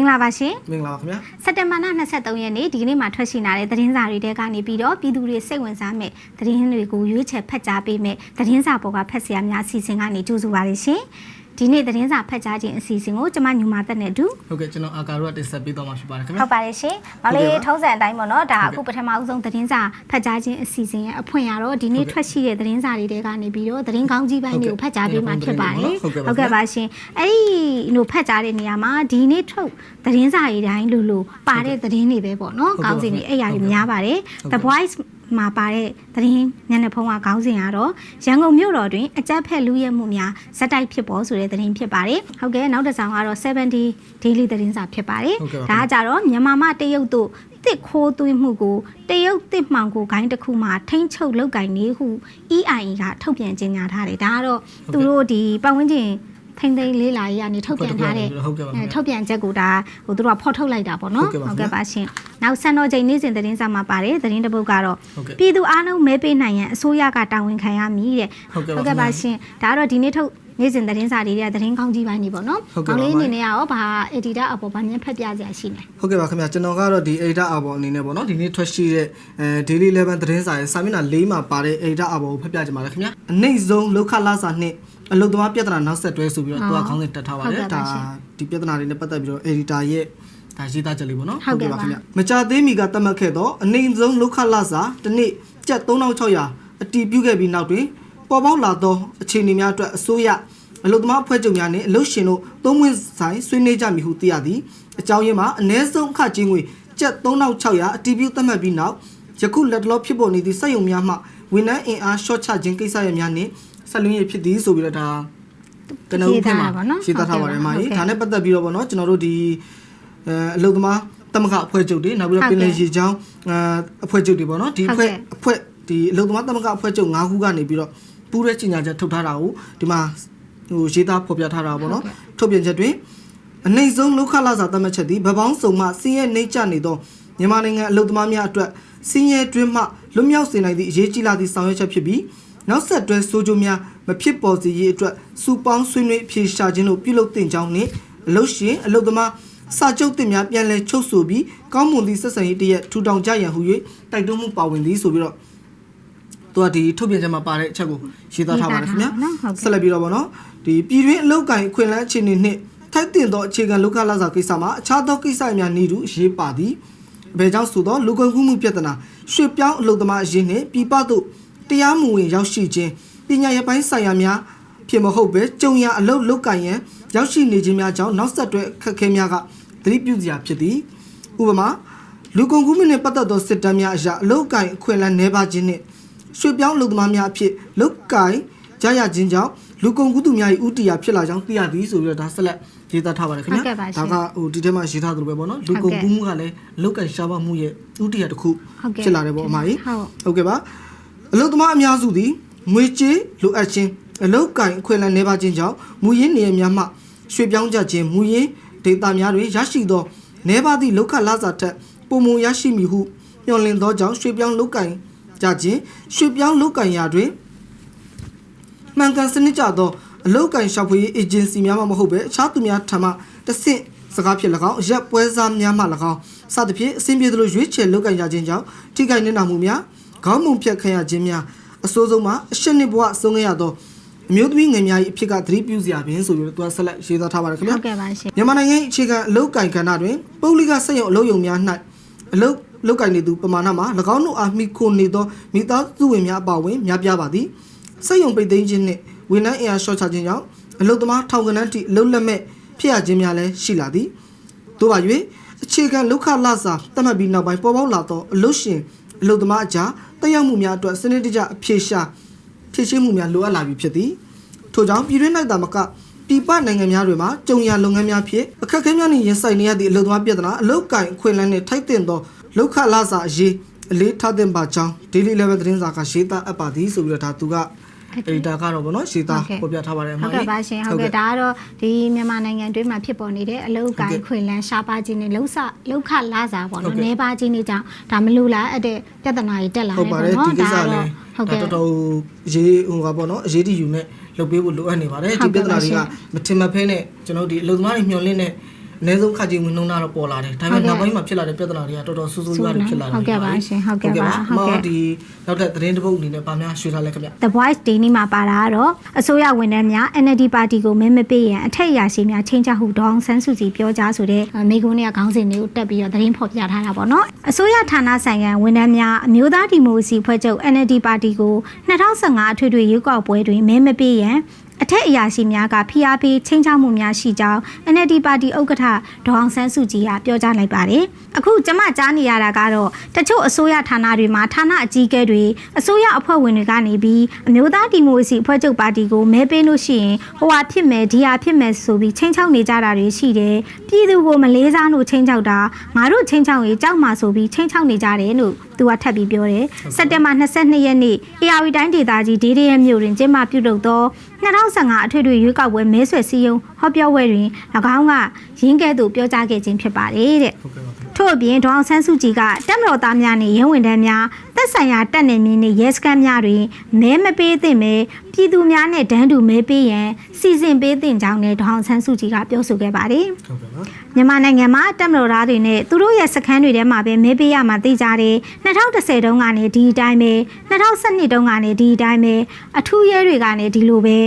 မင်္ဂလာပါရှင်မင်္ဂလာပါခင်ဗျာစက်တင်ဘာလ23ရက်နေ့ဒီကနေ့မှာထွက်ရှိလာတဲ့သတင်းစာတွေတဲကနေပြီးတော့ပြည်သူတွေစိတ်ဝင်စားမဲ့သတင်းတွေကိုရွေးချယ်ဖတ်ကြားပေးမဲ့သတင်းစာပေါ်ကဖတ်စရာများအစီအစဉ်ကနေကြိုဆိုပါရရှင် ဒီနေ့သတင်းစာဖတ်ကြားခြင်းအစီအစဉ်ကိုကျွန်မညူမာသက်နဲ့အတူဟုတ်ကဲ့ကျွန်တော်အာကာရောတင်ဆက်ပေးတော့မှာဖြစ်ပါတယ်ခင်ဗျာဟုတ်ပါတယ်ရှင်။မောင်လေးထုံးစံအတိုင်းပေါ့နော်ဒါအခုပထမအဆုံးသတင်းစာဖတ်ကြားခြင်းအစီအစဉ်ရဲ့အဖွင့်ရတော့ဒီနေ့ထွက်ရှိတဲ့သတင်းစာတွေတဲကနေပြီးတော့သတင်းကောင်းကြီးပိုင်းတွေကိုဖတ်ကြားပေးမှာဖြစ်ပါတယ်။ဟုတ်ကဲ့ပါရှင်။အဲ့ဒီလိုဖတ်ကြားတဲ့နေရာမှာဒီနေ့ထုတ်သတင်းစာတွေတိုင်းလိုလိုပါတဲ့သတင်းတွေပဲပေါ့နော်။ကောင်းစင်တွေအဲ့အရာတွေများပါတယ်။ The Voice မှာပါတဲ့သတင်းညနေဖုံးကခေါင်းစဉ်ကတော့ရန်ကုန်မြို့တော်တွင်အကြက်ဖက်လူရဲမှုများဇက်တိုက်ဖြစ်ပေါ်ဆိုတဲ့သတင်းဖြစ်ပါတယ်။ဟုတ်ကဲ့နောက်တစ်ဆောင်ကတော့70 daily သတင်းစာဖြစ်ပါတယ်။ဒါကကြတော့မြန်မာမတရုတ်တို့တစ်ခိုးသွင်းမှုကိုတရုတ်တစ်မှောင်ကိုဂိုင်းတစ်ခုမှထိမ့်ချုပ်လောက်ကင်နေဟု EIE ကထုတ်ပြန်ကြေညာထားတယ်။ဒါကတော့သူတို့ဒီပတ်ဝန်းကျင် ထိမ့်သိမ်းလေးလာရေးကနေထုတ်ပြန်ထားတဲ့ဟုတ်ကဲ့ပါခင်အဲဗျာထုတ်ပြန်ချက်ကိုဒါဟိုသူတို့ကဖော်ထုတ်လိုက်တာပေါ့နော်ဟုတ်ကဲ့ပါပါရှင်နောက်စံတော်ချိန်နေ့စဉ်သတင်းစာမှာပါတယ်သတင်းတစ်ပုဒ်ကတော့ဟုတ်ကဲ့ပြည်သူအားလုံးမဲပေးနိုင်ရန်အစိုးရကတာဝန်ခံရမည်တဲ့ဟုတ်ကဲ့ပါဟုတ်ကဲ့ပါရှင်ဒါကတော့ဒီနေ့ထုတ်နေ့စဉ်သတင်းစာတွေတွေကသတင်းကောင်းကြီးပိုင်းနေပေါ့နော်ဟုတ်ကဲ့ပါလေးအနေနဲ့ရောဘာ editor အပေါ်ဘာမြင်ဖတ်ပြစရာရှိနေဟုတ်ကဲ့ပါခင်ဗျာကျွန်တော်ကတော့ဒီ editor အပေါ်အနေနဲ့ပေါ့နော်ဒီနေ့ထွက်ရှိတဲ့အဲ daily 11သတင်းစာရဲ့စာမျက်နှာ၄မှာပါတဲ့ editor အပေါ်ကိုဖတ်ပြကြပါမယ်ခင်ဗျာအနိုင်ဆုံးလောက်ခလာစာနဲ့ အလုတ်သမားပြဿနာနောက်ဆက်တွဲဆိုပြီးတော့သူကခေါင်းစဉ်တက်ထားပါတယ်ဒါဒီပြဿနာတွေနဲ့ပတ်သက်ပြီးတော့ editor ရဲ့ဒါရေးသားချက်လေးပေါ့နော်မကြသေးမီကတတ်မှတ်ခဲ့တော့အနိုင်ဆုံးလောက်ခလာစာတစ်နေ့ကျပ်3600အတီးပြုတ်ခဲ့ပြီးနောက်တွင်ပေါ်ပေါက်လာသောအခြေအနေများအတွက်အစိုးရအလုသမားအဖွဲ့ချုပ်များနဲ့အလုရှင်တို့သုံးဝင်ဆိုင်ဆွေးနွေးကြမည်ဟုသိရသည်အကြောင်းရင်းမှာအ ਨੇ ဆုံးအခချင်းငွေကျပ်3600အတီးပြုတ်သတ်မှတ်ပြီးနောက်ယခုလက်တလောဖြစ်ပေါ်နေသည့်စက်ရုံများမှဝန်ထမ်းအင်အားရှော့ချခြင်းကိစ္စရပ်များနှင့် ဆက်လွင်းရဖြစ်သည်ဆိုပြီးတော့ဒါကနဦးဖြစ်မှာရှင်းသထားပါတယ်မာကြီးဒါနဲ့ပတ်သက်ပြီးတော့ဗောနော်ကျွန်တော်တို့ဒီအဲအလုသမားတမခအဖွဲ့ချုပ်တွေနောက်ပြီးတော့ပင်လယ်ရေချောင်းအဲအဖွဲ့ချုပ်တွေဗောနော်ဒီအဖွဲ့အဖွဲ့ဒီအလုသမားတမခအဖွဲ့ချုပ်၅ခုကနေပြီးတော့ပူးရဲကြီးညာချက်ထုတ်ထားတာကိုဒီမှာဟိုရေးသားဖော်ပြထားတာပေါ့နော်ထုတ်ပြန်ချက်တွင်အနိုင်ဆုံးလောက်ခလာစာသတ်မှတ်ချက်သည်ဗပောင်းစုံမှစင်းရဲနှိမ့်ချနေသောမြန်မာနိုင်ငံအလုသမားများအတွက်စင်းရဲတွင်းမှလွတ်မြောက်စေနိုင်သည့်အရေးကြီးလာသည့်ဆောင်ရွက်ချက်ဖြစ်ပြီး နောက်ဆက်တွဲဆိုးကျိုးများမဖြစ်ပေါ်စေရေးအတွက်စူပေါင်းဆွေးနွေးဖြေရှာခြင်းတို့ပြုလုပ်တင်ကြောင်းနှင့်အလုရှင်အလုသမားစာချုပ်တင်များပြန်လည်ချုပ်ဆိုပြီးကောင်းမွန်သည့်ဆက်ဆံရေးတရက်ထူထောင်ကြရန်ဟူ၍တိုက်တွန်းမှုပါဝင်သည်ဆိုပြီးတော့သူကဒီထုတ်ပြန်ချက်မှာပါတဲ့အချက်ကိုရေးသားထားပါတယ်ခင်ဗျာဆက်လက်ပြီးတော့ဗောနော်ဒီပြည်တွင်းအလုတ်ကင်ခွင်လန်းအခြေအနေနှင့်ထိုက်တင်သောအခြေခံလောကလာစာကိစ္စမှာအခြားသောကိစ္စများနေတူအရေးပါသည်အဘယ်ကြောင့်ဆိုသောလူကုန်ကူးမှုပြဿနာရွှေ့ပြောင်းအလုတ်သမားအရေးနှင့်ပြည်ပသို့ တရားမဝင်ရောက်ရှိခြင်းပညာရေးပိုင်းဆိုင်ရာများဖြစ်မဟုတ်ပဲကြုံရအလုတ်လုတ်ကင်ရန်ရောက်ရှိနေခြင်းများကြောင့်နောက်ဆက်တွဲအခက်အခဲများကသတိပြုစရာဖြစ်သည်ဥပမာလူကုန်ကူးမှုနှင့်ပတ်သက်သောစစ်တမ်းများအရအလုတ်ကင်အခွင့်အလမ်းနှဲပါခြင်းနှင့်ရွှေ့ပြောင်းလူသမားများအဖြစ်လုတ်ကင်ကြရခြင်းကြောင့်လူကုန်ကူးသူများ၏ဥတီယာဖြစ်လာကြောင်းသိရသည်ဆိုပြီးတော့ဒါဆက်လက်ရေးသားထားပါတယ်ခင်ဗျာဒါကဟိုဒီထဲမှာရေးထားသလိုပဲပေါ့နော်လူကုန်ကူးမှုကလည်းလုတ်ကင်ရှားပါမှုရဲ့ဥတီယာတစ်ခုဖြစ်လာတယ်ပေါ့အမကြီးဟုတ်ကဲ့ပါ အလုတ်သမားအများစုသည်ငွေကြေးလိုအပ်ခြင်းအလုတ်ကင်အခွင့်အလမ်းနေပါခြင်းကြောင့်မူရင်းနေရာများမှရွှေ့ပြောင်းကြခြင်းမူရင်းဒေတာများတွင်ရရှိသောနေပါသည့်လောက်ခလာစာထက်ပုံမူရရှိမည်ဟုညွှန်လင်းသောကြောင့်ရွှေ့ပြောင်းလုတ်ကင်ကြခြင်းရွှေ့ပြောင်းလုတ်ကင်ရာတွင်မှန်ကန်စနစ်ကြသောအလုတ်ကင်ရှောက်ဖွေးအေဂျင်စီများမှမဟုတ်ပဲအခြားသူများထံမှတစ်ဆင့်စကားဖြစ်၎င်းအရက်ပွဲစားများမှ၎င်းစသဖြင့်အစဉ်ပြေသလိုရွေးချယ်လုတ်ကင်ရခြင်းကြောင့်ထိခိုက်နေနာမှုများ ခေါင်းမုံဖြတ်ခံရခြင်းများအဆိုးဆုံးမှာအရှက်နှစ်ဘဝဆုံးခဲ့ရသောအမျိုးသမီးငယ်များ၏အဖြစ်ကသတိပြုစရာပင်ဆိုပြီးတော့သူကဆက်လက်ရေးသားထားပါတယ်ခင်ဗျာဟုတ်ကဲ့ပါရှင်မြန်မာနိုင်ငံ၏အခြေခံအလုတ်ကင်ကဏ္ဍတွင်ပုဂ္ဂလိကစက်ရုံအလုတ်ယုံများ၌အလုတ်လုတ်ကင်နေသူပမာဏမှာ၎င်းတို့အားမိခိုနေသောမိသားစုဝင်များအပါအဝင်များပြားပါသည်စက်ရုံပိတ်သိမ်းခြင်းနှင့်ဝန်ထမ်းအင်အားရှော့ချခြင်းကြောင့်အလုတ်သမားထောင်ကနန်းထိအလုတ်လက်မဲ့ဖြစ်ရခြင်းများလည်းရှိလာသည်သို့ပါ၍အခြေခံလုခလစာတတ်မှတ်ပြီးနောက်ပိုင်းပေါ်ပေါက်လာသောအလုတ်ရှင်အလုတ်သမားအကြား တက်ရောက်မှုများအတွက်စနစ်တကျအဖြေရှာဖြည့်ရှင်းမှုများလိုအပ်လာပြီဖြစ်သည်ထို့ကြောင့်ပြည်တွင်း၌သာမကပြည်ပနိုင်ငံများတွေမှာကြုံရလုပ်ငန်းများဖြင့်အခက်အခဲများနှင့်ရင်ဆိုင်နေရသည့်အလုပ်သမားပြဿနာအလုပ်ကိုင်အခွင့်အလမ်းနှင့်ထိုက်တင်သောလောက်ခလာစာအရေးအလေးထားတဲ့ပါကြောင်း daily level သတင်းစာကရေးသားအပ်ပါသည်ဆိုပြီးတော့ဒါသူက editor ကတော့ဗောနော်ရေးသားပေါ်ပြထားပါတယ်အမဟုတ်ကြီးကဲ့ပါရှင်ဟုတ်ကဲ့ဒါကတော့ဒီမြန်မာနိုင်ငံတွင်းမှာဖြစ်ပေါ်နေတဲ့အလုတ်ကိုင်းခွေလန်းရှားပါခြင်းနဲ့လှုပ်ဆလှုပ်ခလာစားပေါ့နော်နေပါခြင်းတွေကြောင့်ဒါမလူလားအဲ့တဲ့ပြဿနာတွေတက်လာဟုတယ်တ်ပါပေါ့တယ်နော်ဒီကိစ္စဒါလေးတော့ဟုတ်ကဲ့တော်တော်ရေးဟိုကပေါ့နော်အရေးတည်ယူနဲ့လုပ်ပေးဖို့လိုအပ်နေပါတယ်ဟုတ်ဒီကဲ့ပြဿနာပါတွေကရှင်မထင်မှတ်ဖဲနဲ့ကျွန်တော်တို့ဒီအလုပ်သမားတွေမျှော်လင့်တဲ့ အနည်းဆုံးခကြည်ဝင်နှုံးတာတော့ပေါ်လာတယ်ဒါပေမဲ့နောက်ပိုင်းမှာဖြစ်လာတဲ့ပြဿနာတွေကတော်တော်ဆူဆူရွာတွေဖြစ်လာတယ်ဟုတ်ကဲ့ပါရှင်ဟုတ်ကဲ့ပါဟုဟုတ်တ်ကဲ့ကဲ့ဒီနောက်ထပ်သတင်းတစ်ပုဒ်အနေနဲ့ဗာများရွှေထားလဲခင်ဗျ The Voice ဒီနေ့မှာပါတာကတော့အစိုးရဝန်ထမ်းများ NLD ပါတီကိုမဲမပေးရင်အထက်အရာရှိများချင်းချဟုဒေါအောင်ဆန်းစုကြည်ပြောကြားဆိုတဲ့မိကုန်းတွေကခေါင်းစဉ်တွေကိုတက်ပြီးတော့သတင်းဖော်ပြထားတာပေါ့နော်အစိုးရဌာနဆိုင်ရာဝန်ထမ်းများအမျိုးသားဒီမိုကရေစီဖွဲ့ချုပ် NLD ပါတီကို2015အထွေထွေရွေးကောက်ပွဲတွင်မဲမပေးရန် အထက်အရာရှိများကဖိအားပေးချင်းချောက်မှုများရှိကြောင်း NLD ပါတီဥက္ကဋ္ဌဒေါအောင်ဆန်းစုကြည်ကပြောကြားလိုက်ပါတယ်။အခုကျမကြားနေရတာကတော့တချို့အစိုးရဌာနတွေမှာဌာနအကြီးအကဲတွေအစိုးရအဖွဲ့ဝင်တွေကနေပြီးအမျိုးသားဒီမိုကရေစီအဖွဲ့ချုပ်ပါတီကိုမဲပေးလို့ရှိရင်ဟိုဟာဖြစ်မယ်ဒီဟာဖြစ်မယ်ဆိုပြီးချင်းချောက်နေကြတာတွေရှိတယ်။ပြည်သူကိုမလေးစားလို့ချင်းချောက်တာငါတို့ချင်းချောက်ရင်ကြောက်မှာဆိုပြီးချင်းချောက်နေကြတယ်လို့ သူကထပ်ပြီးပြောတယ်။စက်တင်ဘာ22ရက်နေ့ AR တိုင်းဒေသကြီးဒေဒီရဲမြို့တွင်ကျင်းပပြုလုပ်သော2015အထွေထွေရွေးကောက်ပွဲမဲဆွယ်စည်းရုံးဟောပြောပွဲတွင်၎င်းကရင်းကဲ့သို့ပြောကြားခဲ့ခြင်းဖြစ်ပါတယ်တဲ့ဟုတ်ကဲ့ပါခင်ဗျ ထို့အပြင်ဒေါအောင်ဆန်းစုကြည်ကတက်မတော်သားများနဲ့ရဲဝင်တန်းများသက်ဆိုင်ရာတပ်နယ်မြေနဲ့ရဲစခန်းများတွင်မဲမပေးသင့်ပဲပြည်သူများနဲ့ဒန်းတူမဲပေးရန်စီစဉ်ပေးသင့်ကြောင်းလည်းဒေါအောင်ဆန်းစုကြည်ကပြောဆိုခဲ့ပါတယ်ဟုတ်ကဲ့ပါမြန်မာနိုင်ငံမှာတက်မတော်သားတွေနဲ့သူတို့ရဲ့စခန်းတွေထဲမှာပဲမဲပေးရမှာသိကြတယ်2010တုန်းကနေဒီအတိုင်းပဲ2012တုန်းကနေဒီအတိုင်းပဲအထူးရဲတွေကနေဒီလိုပဲ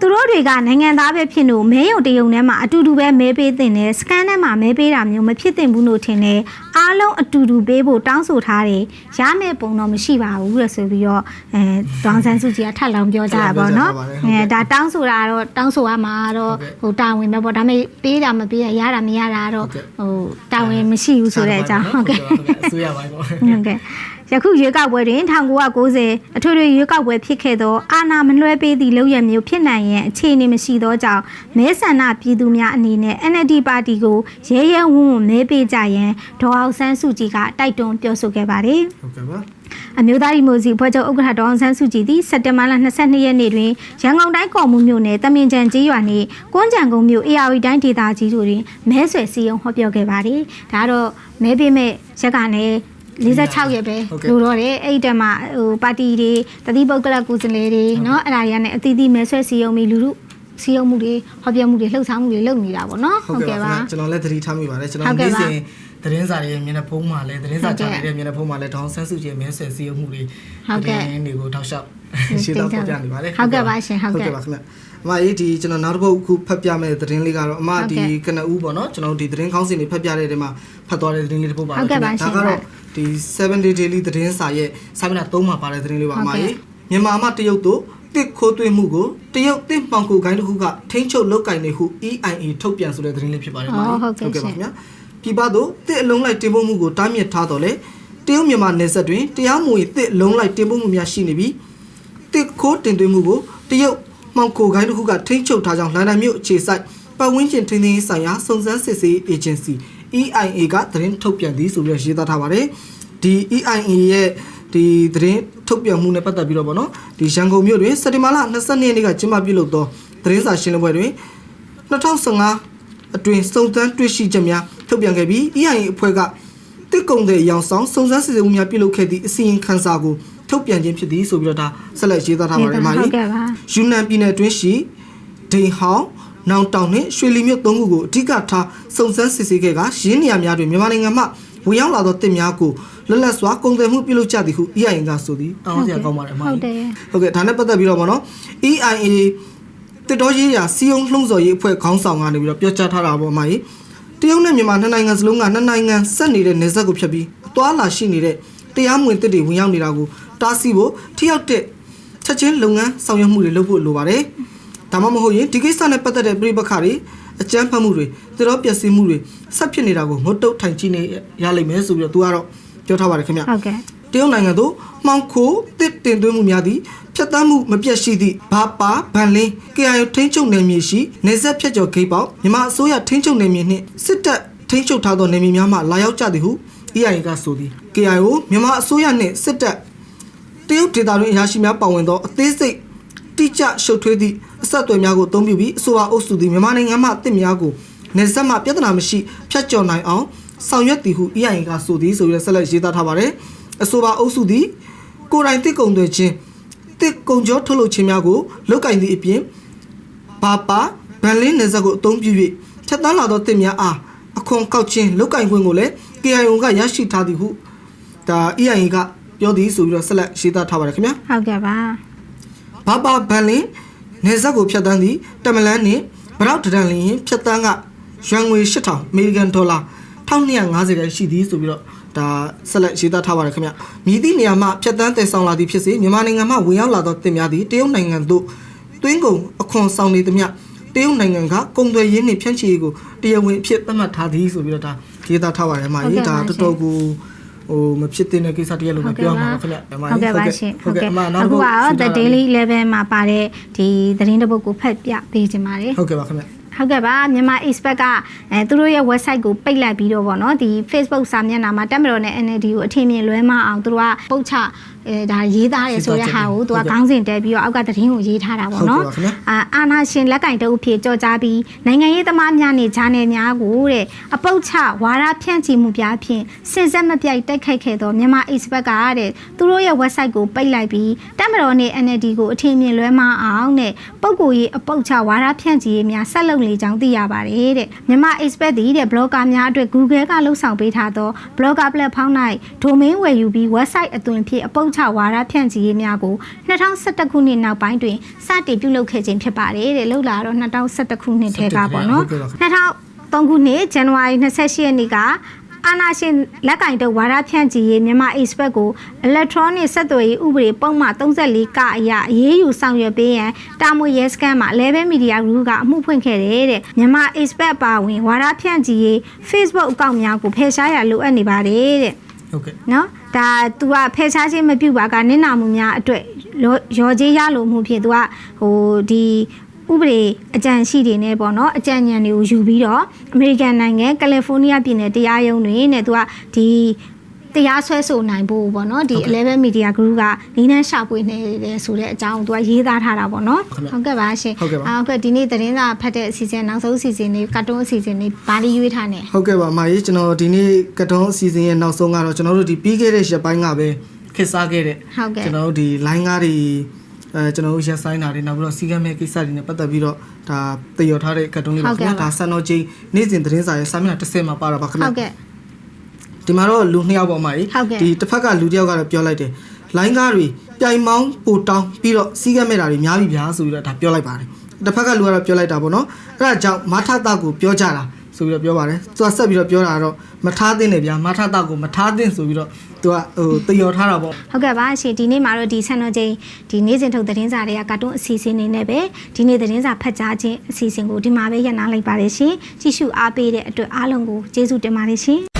သူတို့တွေကနိုင်ငံသားပဲဖြစ်လို့မဲရုံတရုံထဲမှာအတူတူပဲမဲပေးတင်တယ်စကန်ထဲမှာမဲပေးတာမျိုးမဖြစ်သင့်ဘူးလို့ထင်တယ်အားလုံးအတူတူပေးဖို့တောင်းဆိုထားတယ်ရမယ့်ပုံတော့မရှိပါဘူးလို့ဆိုပြီးတော့အဲဒေါန်ဆန်းစုကြည်ကထပ်လောင်းပြောကြတာပေါ့နော်အဲဒါတောင်းဆိုတာတော့တောင်းဆိုရမှာတော့ဟိုတာဝန်ပဲပေါ့ဒါပေမဲ့ပေးတာမပေးရရတာမရတာတော့ဟိုတာဝန်မရှိဘူးဆိုတဲ့အကြောင်းဟုတ်ကဲ့အစိုးရပိုင်းပေါ့ဟုတ်ကဲ့ ယခုရွေးကောက်ပွဲတွင်1990အထွေထွေရွေးကောက်ပွဲဖြစ်ခဲ့သောအာဏာမလွှဲပေးသည့်လုပ်ရမျိုးဖြစ်နိုင်ရန်အခြေအနေမရှိသောကြောင့်မဲဆန္ဒပြည်သူများအနေနဲ့ NLD ပါတီကိုရဲရဲဝံ့ဝံ့မဲပေးကြရန်ဒေါအောင်ဆန်းစုကြည်ကတိုက်တွန်းပြောဆိုခဲ့ပါတယ်ဟုတ်ကဲ့ပါအမျိုးသားဒီမိုကရေစီဖွဲ့ချုပ်ဥက္ကဋ္ဌဒေါအောင်ဆန်းစုကြည်သည်စက်တင်ဘာလ22ရက်နေ့တွင်ရန်ကုန်တိုင်းကော်မှုမြို့နယ်တမင်ချန်ကျေးရွာနှင့်ကွန်းကြံကုန်းမြို့ AR တိုင်းဒေသကြီးတို့တွင်မဲဆွယ်စည်းရုံးဟောပြောခဲ့ပါတယ်။ဒါကတော့မဲပေးမဲ့ရက်ကနေ 46ရက်ပဲလို့တော့တယ်အဲ့ဒီတက်မှာဟိုပါတီတွေတတိပုဂ္ဂလကုစလေတွေเนาะအဲ့ဒါတွေကလည်းအသီးသီးမဲဆွယ်စည်းရုံးပြီးလူလူစည်းရုံးမှုတွေဟောပြောမှုတွေလှုပ်ရှားမှုတွေလုပ်နေတာပေါ့နော် ဟုတ်ကဲ့ပါကျွန်တော်လည်းသတိထားမိပါတယ်ကျွန် ဟု တော် တ်ကဲ့ နေ့ ပါ စဉ်သတင်းစာတွေရဲ့မျက်နှာဖုံးမှာလည်းသတင်းစာ ဟုတ် ချ ကဲ့ နေတဲ့မျက်နှာဖုံးမှာလည်းဒေါင်းဆန်းစုကြည်ရဲ့မဲဆွယ်စည်းရုံးမှုတွေ ဟုတ်ကဲ့ သတင်းတွေကိုထောက်လျှောက် ဟုတ် ရှင်းတော့ပြနေပါတယ် ဟုတ်ကဲ့ပါရှင်ဟုတ်ကဲ့ ပါခင်ဗျ အမအေးဒီကျွန်တော်နောက်တစ်ပုတ်အခုဖတ်ပြမယ့်သတင်းလေးကတော့အမဟုတ်ဒီကဲ့ကနဦးပေါ့နော်ကျွန်တော်ဒီသတင်းခေါင်းစဉ်တွေဖတ်ပြတဲ့တဲမှာဖတ်သွားတဲ့သတင်းလေးတစ်ပုတ်ပါဟုတ်ကဲ့ပါရှင်ဒါကတော့ဒီ7 day daily သတင်းစာရဲ့စာမျက်နှာ3မှာပါတဲ့သတင်းလေးပါအမဟုတ်ကဲ့အေးမြန်မာအမတရုတ်တို့တစ်ခိုးသွင်းမှုကိုတရုတ်တစ်မှောင်ကိုဂိုင်းတစ်ခုကထိန်းချုပ်လုပ်ကင်နေဟု EIA ထုတ်ပြန်ဆိုတဲ့သတင်းလေးဖြစ်ပါတယ်အမအော်အေးဟုတ်ကဲ့ပါရှင်ခင်ဗျာပြည်ပသို့တစ်အလုံးလိုက်တင်ပို့မှုကိုတားမြစ်ထားတော့လေတရုတ်မြန်မာနယ်စပ်တွင်တရားမဝင်တစ်အလုံးလိုက်တင်ပို့မှုများရှိနေပြီးတစ်ခိုးတင်သွင်းမှုကိုတရုတ် မှောင်ခိုကိုင်းတစ်ခုကထိန်းချုပ်ထားကြောင်းလန်ဒန်မြို့အခြေစိုက်ပတ်ဝန်းကျင်ထိန်းသိမ်းရေးဆိုင်ရာစုံစမ်းစစ်ဆေးအေဂျင်စီ EIA ကသတင်းထုတ်ပြန်သည်ဆိုပြီးတော့ရေးသားထားပါတယ်ဒီ EIA ရဲ့ဒီသတင်းထုတ်ပြန်မှုနဲ့ပတ်သက်ပြီးတော့ဗောနော်ဒီရန်ကုန်မြို့တွင်စက်တင်ဘာလ22ရက်နေ့ကကျင်းပပြုလုပ်သောသတင်းစာရှင်းလင်းပွဲတွင်2015အတွင်းစုံစမ်းတွေ့ရှိချက်များထုတ်ပြန်ခဲ့ပြီး EIA အဖွဲ့ကတစ်ကုံတဲ့ရောင်ဆောင်စုံစမ်းစစ်ဆေးမှုများပြုလုပ်ခဲ့သည့်အစီရင်ခံစာကို ထုတ်ပြန်ခြင်းဖြစ်သည်ဆိုပြီးတော့ဒါဆက်လက်ရေးသားထားပါတယ်အမဟုကြီးတ်ကဲ့ပါယူနန်ပြည်နယ်အတွင်းရှိဒိန်ဟောင်းနောင်တောင်နှင့်ရွှေလီမြို့သုံးခုကိုအဓိကထားစုံစမ်းစစ်ဆေးခဲ့ကရင်းနေရာများတွင်မြန်မာနိုင်ငံမှဝင်ရောက်လာသောတစ်များကိုလွတ်လပ်စွာကုန်သွယ်မှုပြုလုပ်ကြသည်ဟု EIA ကဆိုသည်တောင်းစရာကောင်းပါတယ်အမဟုတ်ကြီးတယ်ဟုတ်ကဲ့ဒါနဲ့ပတ်သက်ပြီးတော့ဗောနော် EIA တစ်တော်ရေးရာစီယုံလှုံ့ဆော်ရေးအဖွဲ့ခေါင်းဆောင်ကနေပြီးတော့ပြောကြားထားတာပေါ့အမကြီးတရုတ်နဲ့မြန်မာနှစ်နိုင်ငံစလုံးကနှစ်နိုင်ငံဆက်နေတဲ့နေဆက်ကိုဖြတ်ပြီးအသွားလာရှိနေတဲ့တရားမဝင်တစ်တွေဝင်ရောက်နေတာကို တားဆီးဖို့ထိရောက်တဲ့ချက်ချင်းလုပ်ငန်းဆောင်ရွက်မှုတွေလုပ်ဖို့လိုပါတယ်ဒါမှမဟုတ်ရင်ဒီကိစ္စနဲ့ပတ်သက်တဲ့ပြိပခါတွေအကြမ်းဖက်မှုတွေတတော်ပျက်စီးမှုတွေဆက်ဖြစ်နေတာကိုငုတ်တုတ်ထိုင်ကြည့်နေရလိမ့်မယ်ဆိုပြီးတော့သူကတော့ပြောထားပါတယ်ခင်ဗျဟုတ်ကဲ့တရုတ်နိုင်ငံသို့မှောင်ခိုတစ်တင်သွင်းမှုများသည့်ဖြတ်တန်းမှုမပြတ်ရှိသည့်ဘာပါဗန်လင်း KIO ထိန်းချုပ်နယ်မြေရှိနေဆက်ဖြတ်ကျော်ဂိတ်ပေါက်မြန်မာအစိုးရထိန်းချုပ်နယ်မြေနှင့်စစ်တပ်ထိန်းချုပ်ထားသောနယ်မြေများမှလာရောက်ကြသည်ဟု EIA ကဆိုသည် KIO မြန်မာအစိုးရနှင့်စစ်တပ် တရုတ်ဒေသတွင်အရာရှိများပါဝင်သောအသေးစိတ်တိကျရှုပ်ထွေးသည့်အဆက်အသွယ်များကိုအသုံးပြုပြီးအဆိုပါအုပ်စုသည်မြန်မာနိုင်ငံမှတစ်များကိုနေဆက်မှပြဿနာမရှိဖြတ်ကျော်နိုင်အောင်ဆောင်ရွက်သည်ဟု EIA ကဆိုသည်ဆိုပြီးတော့ဆက်လက်ရေးသားထားပါတယ်အဆိုပါအုပ်စုသည်ကိုယ်တိုင်တစ်ကုံတွေချင်းတစ်ကုံကျော်ထုတ်လုပ်ခြင်းများကိုလောက်ကင်သည့်အပြင်ဘာပါဗန်လင်းနယ်စပ်ကိုအသုံးပြု၍ဖြတ်တန်းလာသောတင်များအားအခွန်ကောက်ခြင်းလုတ်ကင်ခွင့်ကိုလည်း KIO ကရရှိထားသည်ဟုဒါ EIA က ပြောသည်ဆိုပြီးတော့ဆက်လက်ရေးသားထားပါတယ်ခင်ဗျာဟုတ်ကဲ့ပါဘာဘာဘန်လင်နေဆက်ကိုဖြတ်တန်းသည့်တမလန်းနှင့်ဗရောက်တဒန်လင်ဖြတ်တန်းကရွှန်ငွေ8000အမေရိကန်ဒေါ်လာ1250ကျပ်ရှိသည်ဆိုပြီးတော့ဒါဆက်လက်ရေးသားထားပါတယ်ခင်ဗျမြည်သည့်နေရာမှာဖြတ်တန်းတည်ဆောင်လာသည်ဖြစ်စေမြန်မာနိုင်ငံမှဝင်ရောက်လာသောတင်များသည်တရုတ်နိုင်ငံသို့တွင်းကုန်အခွန်ဆောင်နေသည်မြတရုတ်နိုင်ငံကကုန်သွယ်ရေးနှင့်ဖြန့်ချီရေးကိုတရားဝင်အဖြစ်သတ်မှတ်ထားသည်ဆိုပြီးတော့ဒါရေးသားထားပါတယ်မှာရေးဒါတော်တော်ကို ဟိုမဖြစ်တဲ့ကိစ္စတည်းလို့ပြောမှာပါခင်ဗျအမဟုတ်ကဲ့ပါရှင်ဟုတ်ကဲ့အမနောက်အခုတစ်ကခု The Daily Level မှာပါတဲ့ဒီသတင်းတစ်ပုဒ်ကိုဖတ်ပြပေးခြင်းပါတယ်ဟုတ်ကဲ့ပါခင်ဗျဟုတ်ကဲ့ပါမြန်မာ expert ကအဲသူတို့ရဲ့ website ကိုပိတ်လိုက်ပြီးတော့ဗောနော်ဒီ Facebook စာမျက်နှာမှာတက်မတော်နဲ့ NLD ကိုအထင်မြင်လွဲမအောင်သူတို့ကပုတ်ချအဲဒါရေးသားရဲဆိုတဲ့ဟာကိုသူကခေါင်းစဉ်တက်ပြီးတော့အောက်ကသတင်းကိုရေးထားတာဗောနော်ဟုတ်ကဲ့ပါခင်ဗျာအာအာနာရှင်လက်ကင်တအုပ်ဖြစ်ကြော်ကြားပြီးနိုင်ငံရေးသမားများနဲ့ဂျာနယ်များကိုတဲ့အပုတ်ချဝါဒဖြန့်ချီမှုပြဖြင့်စင်ဆက်မပြိုက်တိုက်ခိုက်ခဲ့သောမြန်မာ expert ကတဲ့သူတို့ရဲ့ website ကိုပိတ်လိုက်ပြီးတက်မတော်နဲ့ NLD ကိုအထင်မြင်လွဲမအောင်တဲ့ပုံကိုရေးအပုတ်ချဝါဒဖြန့်ချီရေးများဆက်လုပ်လေကြောင်းသိရပါတယ်တဲ့မြန်မာ expert သည်တဲ့ blogger များအတွက် Google ကလှုပ်ဆောင်ပေးထားသော blogger platform ၌ domain ဝယ်ယူပြီး website အသွင်ဖြင့်အပုတ်ချဝါဒဖြန့်ချီရေးများကို2011ခုနှစ်နောက်ပိုင်းတွင်စတင်ပြုလုပ်ခဲ့ခြင်းဖြစ်ပါတယ်တဲ့လောက်လာတော့2011ခုနှစ်ထဲကပေါ့နော်ဟုတ်ကဲ့ပါ2003ခုနှစ်ဇန်နဝါရီ28ရက်နေ့ကအာနာရှင်လက်ကင်တဲ့ဝါဒဖြန့်ချီရေးမြန်မာ expert ကို electronic ဆက်သွယ်ရေးဥပဒေပုံမှန်34ကအရအရေးယူဆောင်ရွက်ပေးရန်တာမွေရဲစခန်းမှာ11 media group ကအမှုဖွင့်ခဲ့တယ်တဲ့မြန်မာ expert ပါဝင်ဝါဒဖြန့်ချီရေး Facebook အကောင့်များကိုဖယ်ရှားရလိုအပ်နေပါတယ်တဲ့ဟုတ်ကဲ့နော် ဒါ तू ကဖယ်ရှားခြင်းမပြုပါကနင့်နာမှုများအတွက်ရော်ကြေးရလိုမှုဖြင့် तू ကဟိုဒီဥပဒေအကြံရှိတွေနဲ့ပေါ့နော်အကြံဉာဏ်တွေကိုယူပြီးတော့အမေရိကန်နိုင်ငံကယ်လီဖိုးနီးယားပြည်နယ်တရားရုံးတွင်နဲ့သူကဒီ တရားစွဲဆိုနိုင်ဖို့ပေါ့နော်ဒီ11 media group ကနီးနှန်းရှာပွေနေတယ်ဆိုတဲ့အကြောင်းကို तू ကရေးသားထားတာပေါ့နော်ဟုတ်ကဲ့ပါရှင်ဟုတ်ကဲ့ပါဟုတ်ကဲ့ဒီနေ့သတင်းစာဖတ်တဲ့အစီအစဉ်နောက်ဆုံးအစီအစဉ်လေးကာတွန်းအစီအစဉ်လေးဘာလေးရွေးထားနေဟုတ်ကဲ့ပါအမကြီးကျွန်တော်ဒီနေ့ကတုံးအစီအစဉ်ရဲ့နောက်ဆုံးကတော့ကျွန်တော်တို့ဒီပြီးခဲ့တဲ့ရက်ပိုင်းကပဲခစ်စားခဲ့တဲ့ဟုတ်ကဲ့ကျွန်တော်တို့ဒီ line ကားတွေအဲကျွန်တော်တို့ရက်ဆိုင်တာတွေနောက်ပြီးတော့စီကမ်းမဲ့ကိစ္စတွေနဲ့ပတ်သက်ပြီးတော့ဒါတည်ရထားတဲ့ကတုံးလေးပါခင်ဗျာဒါဆန်တော်ချင်းနေ့စဉ်သတင်းစာရဲ့စာမျက်နှာ30မှာပါတာပါခင်ဗျာဟုတ်ကဲ့ ဒီမှာတော့လူနှစ်ယောက်ပေါ့အမကြီးဟုတ်ကဲ့ ဒီတစ်ဖက်ကလူတစ်ယောက်ကတော့ပြောလိုက်တယ် line ကားတွေပြိုင်မောင်းပိုတောင်းပြီးတော့စီကမ်းမဲ့တာတွေများပြီဗျာဆိုပြီးတော့ဒါပြောလိုက်ပါတယ်တစ်ဖက်ကလူကတော့ပြောလိုက်တာပေါ့နော်အဲ့ဒါကြောင့်မထတာကိုပြောကြတာဆိုပြီးတော့ပြောပါတယ်သူကဆက်ပြီးတော့ပြောတာကတော့မထားသင့်တယ်ဗျာမထတာကိုမထားသင့်ဆိုပြီးတော့သူကဟိုတည်ရထားတာပေါ့ ဟုတ်ကဲ့ပါရှင်ဒီနေ့မှာတော့ဒီဆန်တော်ချင်းဒီနေ့စဉ်ထုတ်သတင်းစာတွေကကာတွန်းအစီအစဉ်နေနဲ့ပဲဒီနေ့သတင်းစာဖတ်ကြားခြင်းအစီအစဉ်ကိုဒီမှာပဲရပ်နားလိုက်ပါတယ်ရှင်ကြည့်ရှုအားပေးတဲ့အတွက်အားလုံးကိုကျေးဇူးတင်ပါတယ်ရှင်